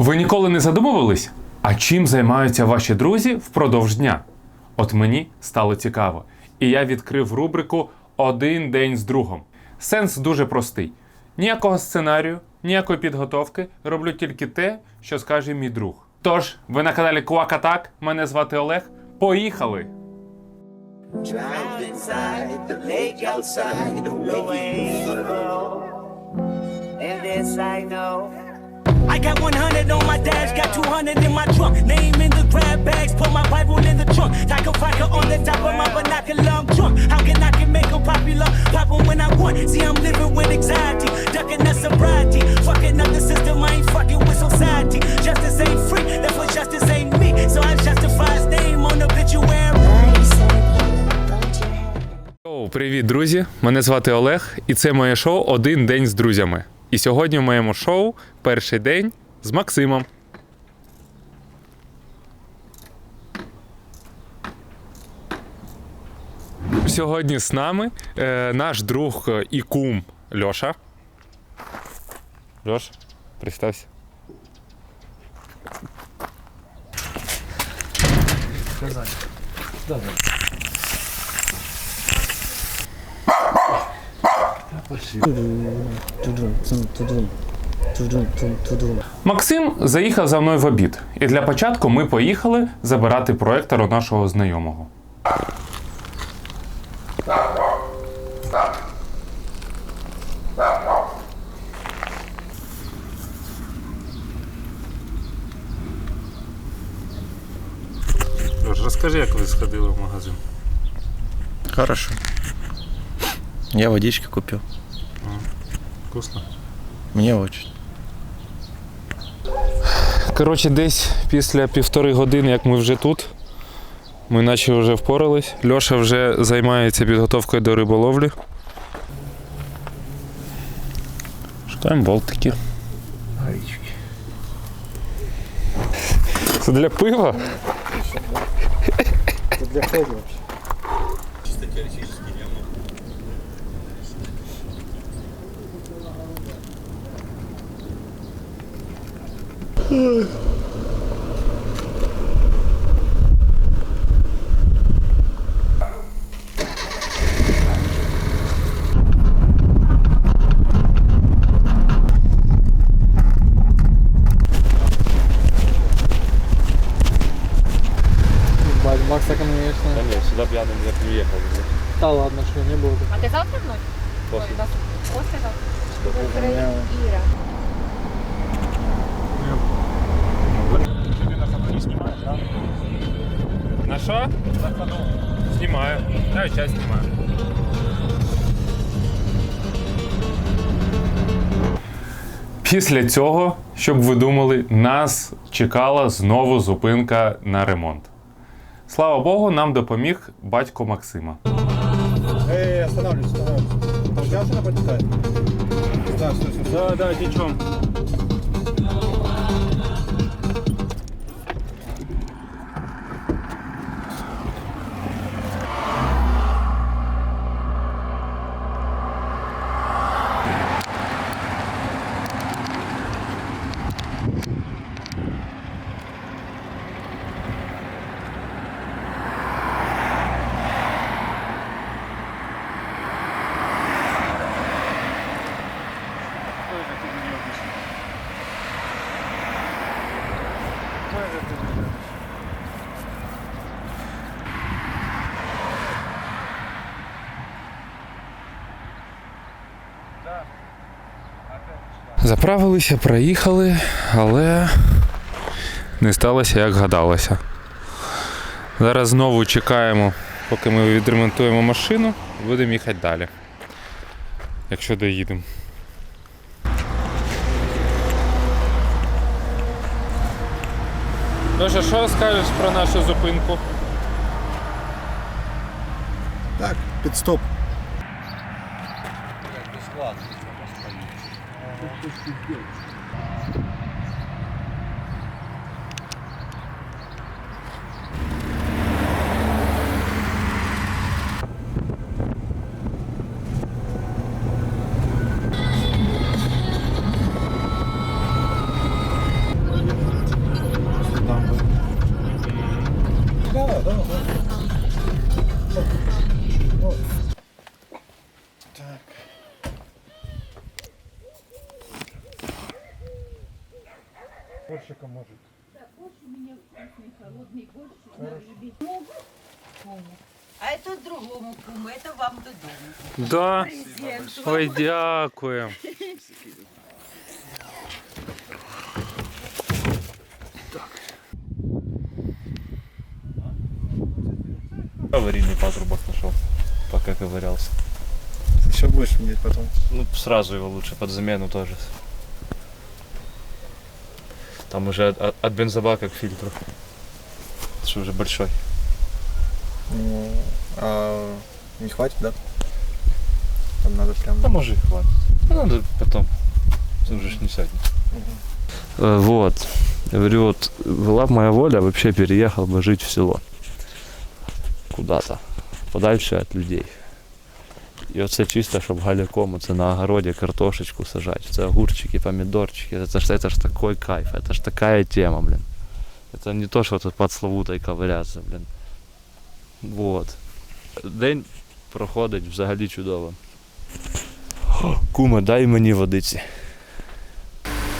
Ви ніколи не задумувались, а чим займаються ваші друзі впродовж дня? От мені стало цікаво, і я відкрив рубрику Один день з другом. Сенс дуже простий: ніякого сценарію, ніякої підготовки, роблю тільки те, що скаже мій друг. Тож, ви на каналі Квакатак, мене звати Олег. Поїхали! And this I know. I got 100 on my dash, got 200 in my trunk. Name in the grab bags, put my Bible in the trunk. Taco vodka on the top of my binocular, I'm drunk. How can I can make them popular? Pop 'em when I want. See, I'm living with anxiety, ducking that sobriety. Fucking up the system, I ain't fucking with society. Justice ain't free, that's what justice ain't me. So I justify his name on the. Оу, привіт, друзі! Мене звати Олег, і це моє шоу Один день з друзями. І сьогодні в моєму шоу перший день з Максимом. Сьогодні з нами е, наш друг і кум Льоша. Льош, представся. Максим заїхав за мною в обід, і для початку ми поїхали забирати проектор у нашого знайомого. Розкажи, як ви сходили в магазин. Хорошо. Я водички купил. Вкусно. Мне очень. Коротше, десь після півтори години, як ми вже тут, ми наче вже впорались. Льоша вже займається підготовкою до риболовлі. Шукаємо болтики. Це для пива? Бать, Макса, конечно. нет, сюда пьяным я приехал. Да ладно, что не было. Що? Знімаю. Я час знімаю. Після цього, щоб ви думали, нас чекала знову зупинка на ремонт. Слава Богу, нам допоміг батько Максима. Эй, останавливайся, останавливайся. Подожди, она подтекает. Да, стой, стой, стой. Да, да, течем. Заправилися, проїхали, але не сталося, як гадалося. Зараз знову чекаємо, поки ми відремонтуємо машину, будемо їхати далі. Якщо доїдемо. Леша, що скажеш про нашу зупинку? Так, is good. А это другому куму, это вам додому. Да. Презент. Ой, дякую. Аварийный патрубок нашел, пока ковырялся. Еще будешь менять потом. Ну, сразу его лучше под замену тоже. Там уже от, от- бензобака к фильтру. Это же уже большой. Ну, а не хватит, да? Там надо прям... Да может и хватит. Ну, надо потом. Ты уже ж не сядет. Э, Вот. Говорю, вот была б моя воля, вообще переехал бы жить в село. Куда-то. Подальше от людей. І оце чисто, щоб галяком, це на огороді картошечку сажати. Це огурчики, помідорчики. Це ж, це ж такой кайф, це ж такая тема, блін. Це не то, що тут під Славутой ковыряться, блін. Вот. День проходить взагалі чудово. Куме, дай мені водиці.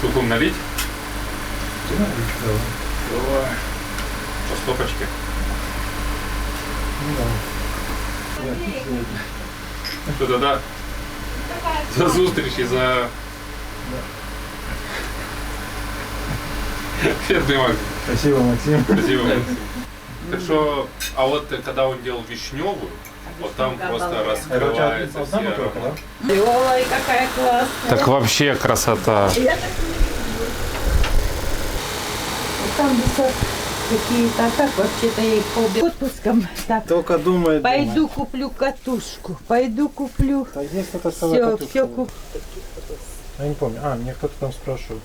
Шуком налить? По стопочке. То да. Да-да-да. За зустрічі, за. Бедный Максим. Спасибо, Максим. Спасибо, Максим. Так что, а вот когда он делал вишневую, вот там просто раскрывается все. аромат. Ой, какая классная. Так вообще красота. Там десятка какие-то, а так вообще-то я их полби- отпуском. Так, Только думает, пойду куплю катушку, пойду куплю. Да есть это Все, все куплю. Я не помню. А, мне кто-то там спрашивал.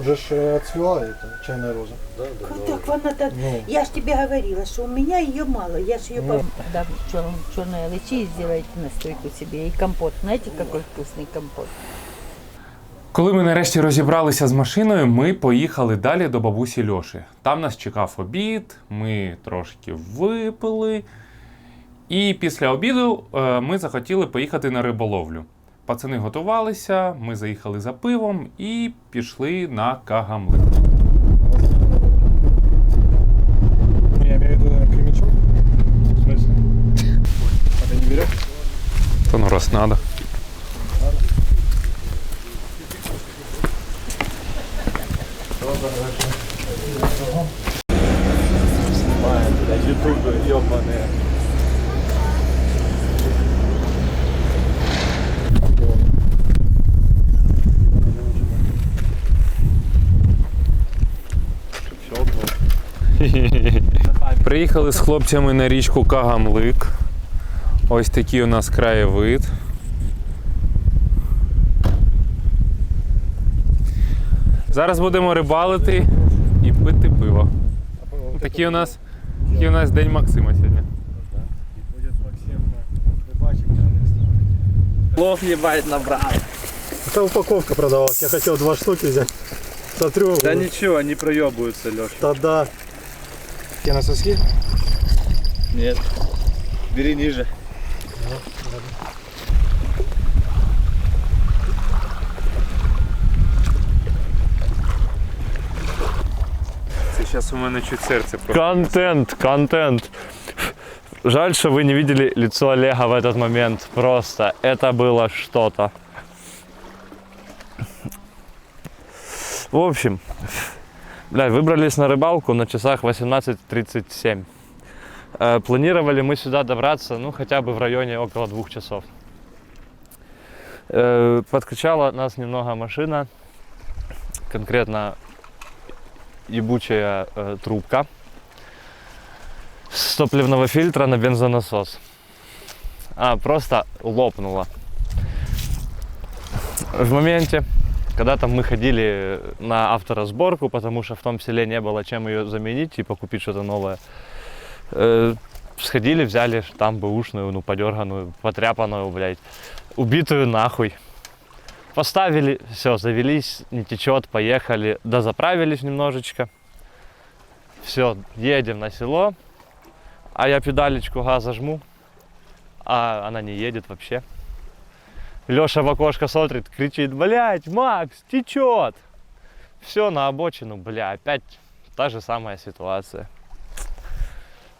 Уже ж э, отцвела эта чайная роза. Так, она так. Ну, Я ж тебе говорила, что у меня ее мало. Я ж ее ну. Да, черное лычи и сделайте настойку себе. И компот. Знаете, какой вкусный компот? Коли ми нарешті розібралися з машиною, ми поїхали далі до бабусі Льоші. Там нас чекав обід, ми трошки випили. І після обіду е, ми захотіли поїхати на риболовлю. Пацани готувалися, ми заїхали за пивом і пішли на Кагамлик. ну, я имею в виду э, кремячок. В смысле? А ты не берешь? Та ну раз надо. Приїхали з хлопцями на річку Кагамлик. Ось такий у нас краєвид. Зараз будемо рибалити і пити пиво. Такий у нас, такий у нас день Максима сьогодні. Будет Максим э, рыбачик. наверное, Лов ебать набрал. Это упаковка продавалась. Я хотел два штуки взять. Смотрю. Да ничего, они проебываются, Леша. Тогда. Те на соски? Нет. Бери ниже. Зараз у мене чуть серце просто. Контент, контент. Жаль, что вы не видели лицо Олега в этот момент. Просто это было что-то. В общем, блядь, выбрались на рыбалку на часах 18.37. Э, Планировали мы сюда добраться, ну, хотя бы в районе около двух часов. Э, Подкачала нас немного машина, конкретно ебучая э, трубка с топливного фильтра на бензонасос. А, просто лопнула. В моменте, когда там мы ходили на авторазборку, потому что в том селе не было чем ее заменить, типа купить что-то новое, э, сходили, взяли там бэушную, ну, подерганную, потряпанную, блядь, убитую нахуй. Поставили, все, завелись, не течет, поехали, дозаправились немножечко. Все, едем на село, а я педалечку газа жму, а она не едет вообще. Леша в окошко смотрит, кричит, блять, Макс, течет. Все, на обочину, бля, опять та же самая ситуация.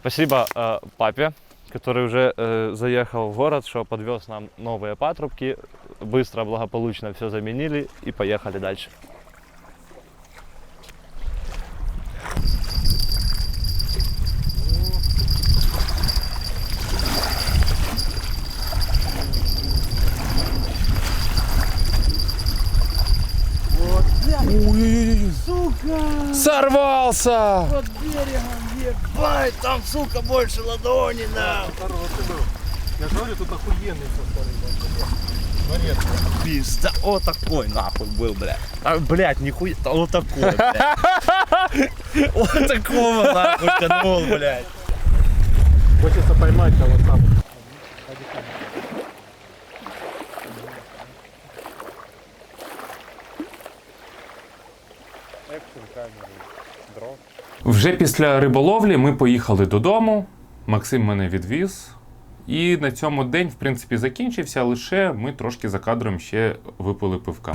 Спасибо э, папе, который уже э, заехал в город, что подвез нам новые патрубки. Быстро, благополучно все заменили и поехали дальше. Сорвался! Я же говорю, тут охуенный состав. Пизда, вот такой нахуй был, блядь. А, блядь, нихуя, вот такой, блядь. Вот такого нахуй тянул, блядь. Хочется поймать кого Вже після риболовлі ми поїхали додому. Максим мене відвіз. І на цьому день, в принципі, закінчився, лише ми трошки за кадром ще випили пивка.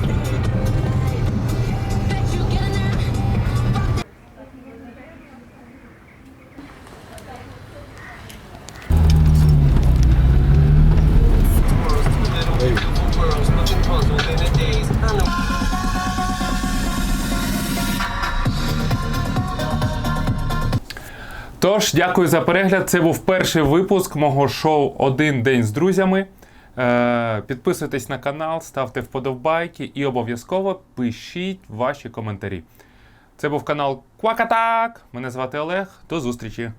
Тож, дякую за перегляд. Це був перший випуск мого шоу Один день з друзями. Е, підписуйтесь на канал, ставте вподобайки і обов'язково пишіть ваші коментарі. Це був канал Квакатак. Мене звати Олег. До зустрічі!